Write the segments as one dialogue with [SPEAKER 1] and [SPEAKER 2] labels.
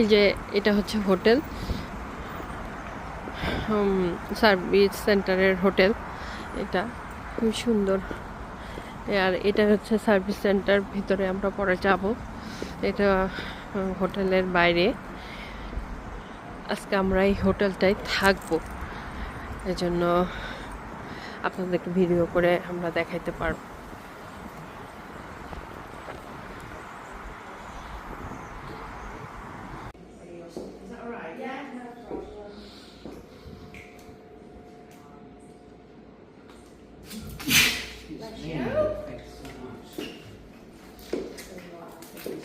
[SPEAKER 1] এই যে এটা হচ্ছে হোটেল। সার্ভিস সেন্টারের হোটেল। এটা খুবই সুন্দর। আর এটা হচ্ছে সার্ভিস সেন্টার ভিতরে আমরা পরে যাব। এটা হোটেলের বাইরে। আজকে আমরা এই হোটেলটাই থাকব। এজন্য আপনাদেরকে ভিডিও করে আমরা দেখাইতে পারব।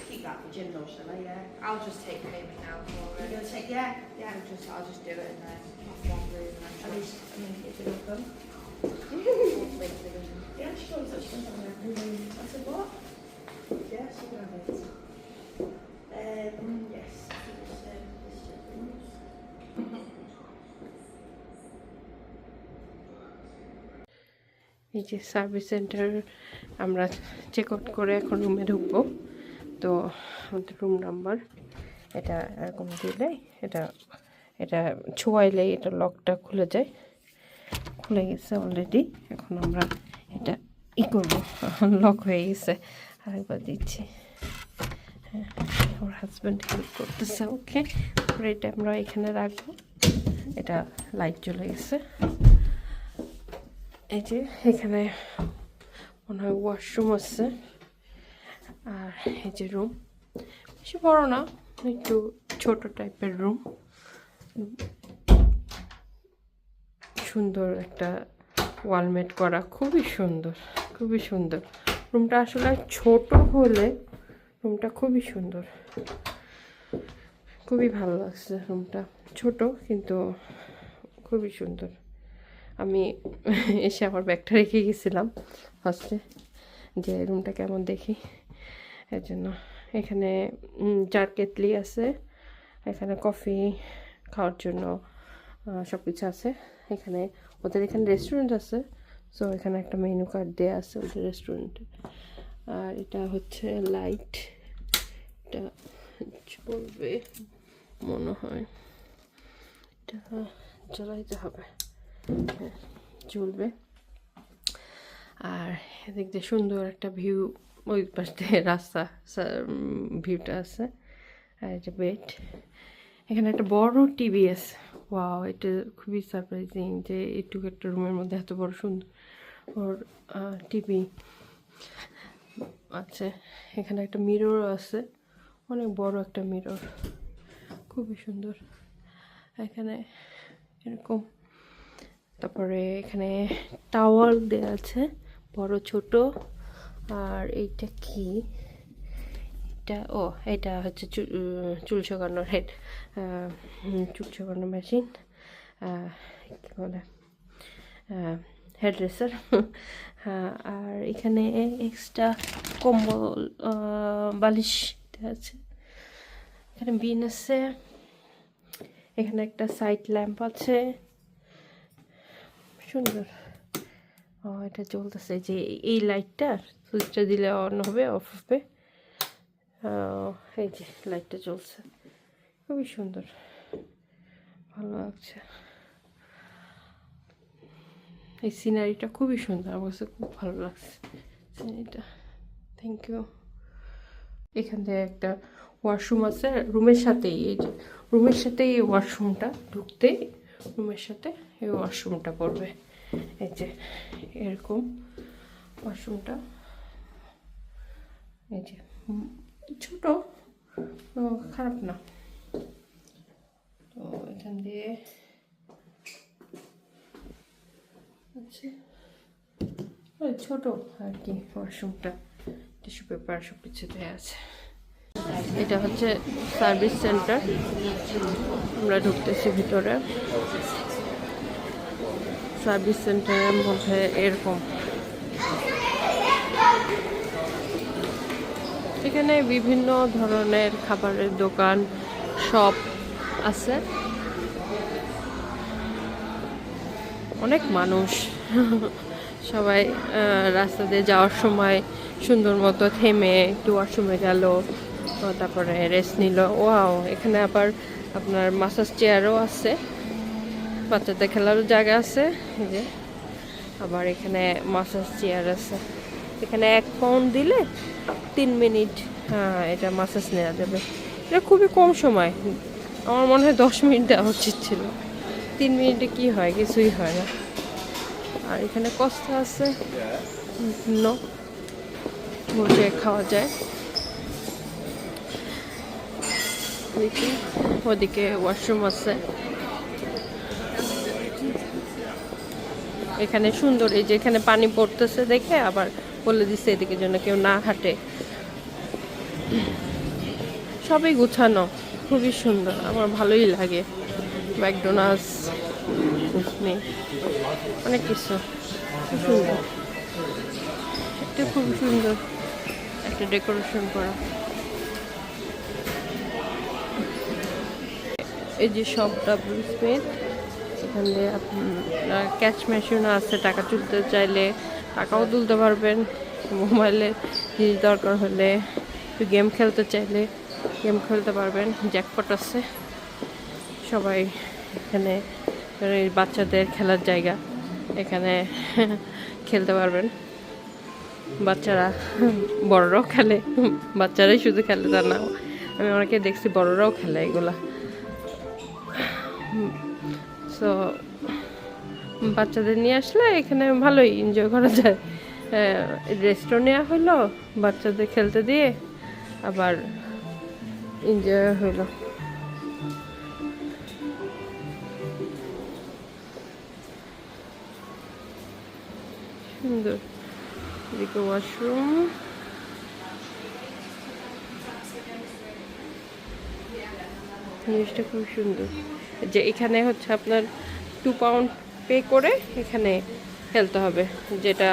[SPEAKER 2] Keep that for gin though, shall I? Yeah.
[SPEAKER 3] I'll just take payment now for
[SPEAKER 2] You're
[SPEAKER 3] it.
[SPEAKER 2] gonna take, yeah, yeah.
[SPEAKER 3] I'll just, I'll just do it and then off one room and
[SPEAKER 2] At
[SPEAKER 3] then
[SPEAKER 2] least, I mean, if it open.
[SPEAKER 3] try.
[SPEAKER 2] Yeah, she goes, she goes on there.
[SPEAKER 1] এই যে service centre, আমরা check out করে এখন রুমে ঢুকবো। তো আমাদের room number এটা এরকম দিলে এটা এটা ছোঁয়াইলেই এটা লকটা খুলে যায়। খুলে গেছে অলরেডি এখন আমরা এটা ই করব। লক হয়ে গেছে। আরেকবার দিচ্ছি। হ্যাঁ ওর হাজব্যান্ড হেল্প করতেছে ওকে এটা আমরা এখানে রাখব। এটা লাইট চলে গেছে। এই যে এখানে মনে হয় ওয়াশরুম আছে। আর এই যে রুম বেশি বড় না, একটু ছোট টাইপের রুম সুন্দর একটা ওয়ালমেট করা, খুবই সুন্দর খুবই সুন্দর। রুমটা আসলে ছোট হলে রুমটা খুবই সুন্দর। খুবই ভালো লাগছে রুমটা ছোট কিন্তু খুবই সুন্দর। আমি এসে আমার ব্যাগটা রেখে গেছিলাম ফার্স্টে যে রুমটা কেমন দেখি। এর জন্য এখানে চার কেতলি আছে। এখানে কফি খাওয়ার জন্য সব কিছু আছে। এখানে ওদের এখানে রেস্টুরেন্ট আছে। সো এখানে একটা মেনু কার্ড দেওয়া আছে ওদের রেস্টুরেন্টে আর এটা হচ্ছে লাইট এটা চলবে মনে হয়। এটা জ্বালাইতে হবে। চলবে। আর এদিক দিয়ে সুন্দর একটা ভিউ ওই পাশ দিয়ে রাস্তা ভিউটা আছে, আর এটা বেড এখানে একটা বড় টিভি আছে। ওয়াও এটা খুবই সারপ্রাইজিং যে একটু একটা রুমের মধ্যে এত বড় সুন্দর, ওর টিভি আছে এখানে একটা মিরর আছে, অনেক বড় একটা মিরর খুবই সুন্দর। এখানে এরকম তারপরে এখানে টাওয়াল দেওয়া আছে, বড়, ছোট। আর এইটা কি? এটা, ও, এটা হচ্ছে চুল শুকানোর হেড চুল শুকানোর মেশিন কী বলে? হেড ড্রেসার আর এখানে এক্সট্রা কম্বল বালিশ আছে। এখানে বিন আছে, এখানে একটা সাইড ল্যাম্প আছে। সুন্দর। ও, এটা চলতেছে যে এই লাইটটা, সুইচটা দিলে অন হবে, অফ হবে। এই যে লাইটটা চলছে খুবই সুন্দর। ভালো লাগছে। এই সিনারিটা খুবই সুন্দর। কাছে খুব ভালো লাগছে সিনারিটা। থ্যাংক ইউ এখান থেকে একটা ওয়াশরুম আছে। রুমের সাথেই, এই যে, রুমের সাথেই এই ওয়াশরুমটা ঢুকতেই রুমের সাথে এই ওয়াশরুমটা পড়বে এই যে এরকম ওয়াশরুমটা এই যে ছোট খারাপ না। তো এখান দিয়ে আচ্ছা ছোট আর কি ওয়াশরুমটা টিস্যু পেপার সব কিছু দেওয়া আছে। এটা হচ্ছে সার্ভিস সেন্টার। আমরা ঢুকতেছি ভিতরে। সার্ভিস সেন্টারের মধ্যে এরকম। এখানে বিভিন্ন ধরনের খাবারের দোকান, শপ আছে। অনেক মানুষ। সবাই রাস্তা দিয়ে যাওয়ার সময় সুন্দর মতো থেমে একটু ওয়াশরুমে গেল তো তারপরে রেস্ট নিল। ওয়াও এখানে আবার আপনার মাসাজ চেয়ারও আছে। বাচ্চাদের খেলারও জায়গা আছে। যে, আবার এখানে মাসাজ চেয়ার আছে। এখানে এক পাউন্ড দিলে তিন মিনিট হ্যাঁ এটা মাসাজ নেওয়া যাবে। এটা খুবই কম সময়। আমার মনে হয় দশ মিনিট দেওয়া উচিত ছিল। তিন মিনিটে কি হয়? কিছুই হয় না। আর এখানে কস্তা আছে? বসে খাওয়া যায়। দেখি, ওদিকে ওয়াশরুম আছে। এখানে সুন্দর, এই যে এখানে পানি পড়তেছে দেখে আবার বলে দিচ্ছে এদিকে যেন কেউ না হাঁটে। সবই গুছানো, খুবই সুন্দর, আমার ভালোই লাগে। ম্যাকডোনাল্ডস অনেক কিছু সুন্দর। এটা খুব সুন্দর একটা ডেকোরেশন করা। এই যে সব ডাব্লিউ স্মিথ এখানে আপনার ক্যাশ মেশিনও আছে, টাকা তুলতে চাইলে টাকাও তুলতে পারবেন। মোবাইলে জিনিস দরকার হলে একটু গেম খেলতে চাইলে গেম খেলতে পারবেন জ্যাকপট আছে। সবাই এখানে বাচ্চাদের খেলার জায়গা, এখানে খেলতে পারবেন। বাচ্চারা বড়রাও খেলে, বাচ্চারাই শুধু খেলে তা না আমি অনেকে দেখছি বড়রাও খেলে এগুলা। সো বাচ্চাদের নিয়ে আসলে এখানে ভালোই এনজয় করা যায়। রেস্টও নেওয়া হলো বাচ্চাদের খেলতে দিয়ে আবার এনজয় হলো সুন্দর। ওয়াশরুম জিনিসটা খুব সুন্দর। যে এখানে হচ্ছে আপনার টু পাউন্ড পে করে এখানে ফেলতে হবে, যেটা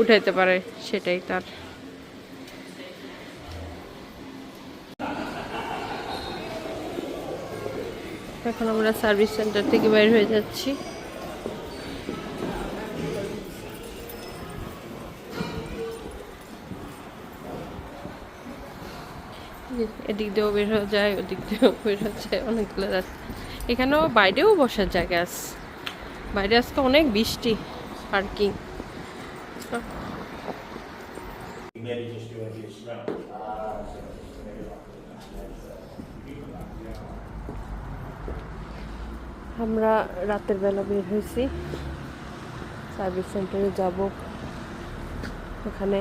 [SPEAKER 1] উঠাইতে পারে সেটাই তার। এখন আমরা সার্ভিস সেন্টার থেকে বাইর হয়ে যাচ্ছি। এদিক দিয়েও বের হয়ে যায়, ওদিক দিয়েও বের হয়ে যায়, অনেকগুলো রাস্তা এখানেও বাইরেও বসার জায়গা আছে। বাইরে আজকে অনেক বৃষ্টি, পার্কিং. আমরা রাতের বেলা বের হয়েছি। সার্ভিস সেন্টারে যাব। ওখানে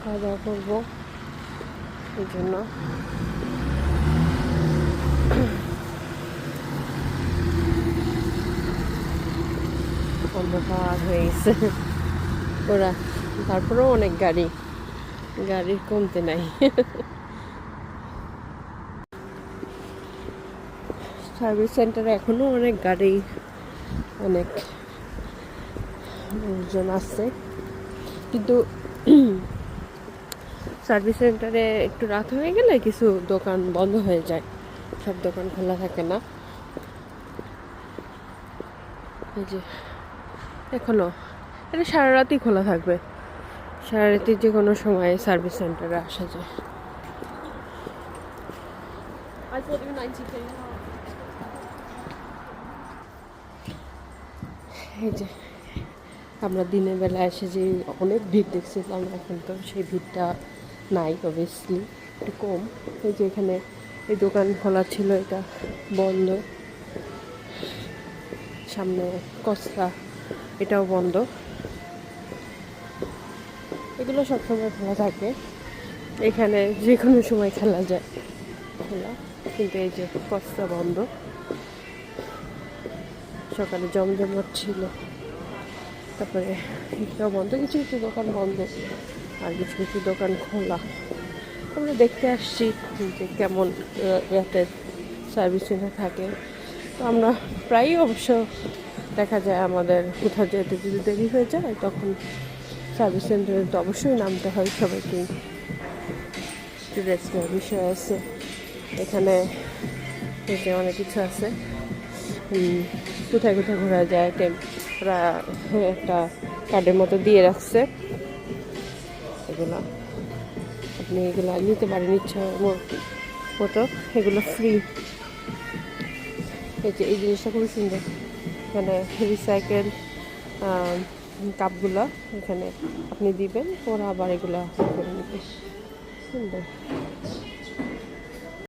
[SPEAKER 1] খাওয়া দাওয়া করব। এই জন্য। অন্ধকার হয়ে গেছে। ওরা, তারপরেও অনেক গাড়ি। গাড়ির কমতে নাই। সার্ভিস সেন্টারে এখনও অনেক গাড়ি, অনেক লোকজন আছে। কিন্তু সার্ভিস সেন্টারে একটু রাত হয়ে গেলে কিছু দোকান বন্ধ হয়ে যায়। সব দোকান খোলা থাকে না। এই যে, এখনও, এটা সারা রাতই খোলা থাকবে। সারা রাতে যে কোনো সময় সার্ভিস সেন্টারে আসা যায়।
[SPEAKER 2] I thought you were 90 p.
[SPEAKER 1] এই যে, আমরা দিনের বেলা এসে যে অনেক ভিড় দেখছিলাম, এখন তো সেই ভিড়টা নাই অবভিয়াসলি একটু কম। এই যে এখানে এই দোকান খোলা ছিল, এটা বন্ধ। সামনে কস্তা এটাও বন্ধ। এগুলো সবসময় খোলা থাকে। এখানে যে কোনো সময় খেলা যায়। খোলা। কিন্তু এই যে কস্তা বন্ধ। সকালে জমজমাট ছিল। তারপরে এটাও বন্ধ। কিছু কিছু দোকান বন্ধ। আর কিছু কিছু দোকান খোলা। আমরা দেখতে আসছি যে কেমন আহ, রাতের সার্ভিস সেন্টার থাকে। তো আমরা প্রায়ই অবশ্য দেখা যায় আমাদের কোথাও যেতে যদি দেরি হয়ে যায় তখন সার্ভিস সেন্টারে তো অবশ্যই নামতে হয় সবাইকেই। রেস্ট বিষয় আছে এখানে থেকে অনেক কিছু আছে। কোথায় কোথায় ঘোরা যায় ওরা একটা কার্ডের মতো দিয়ে রাখছে। এগুলো আপনি এগুলো নিতে পারেন, ইচ্ছা মতো। এগুলো ফ্রি এই যে, এই জিনিসটা খুবই সুন্দর। মানে রিসাইকেল কাপগুলো এখানে আপনি দিবেন ওরা আবার এগুলো সুন্দর।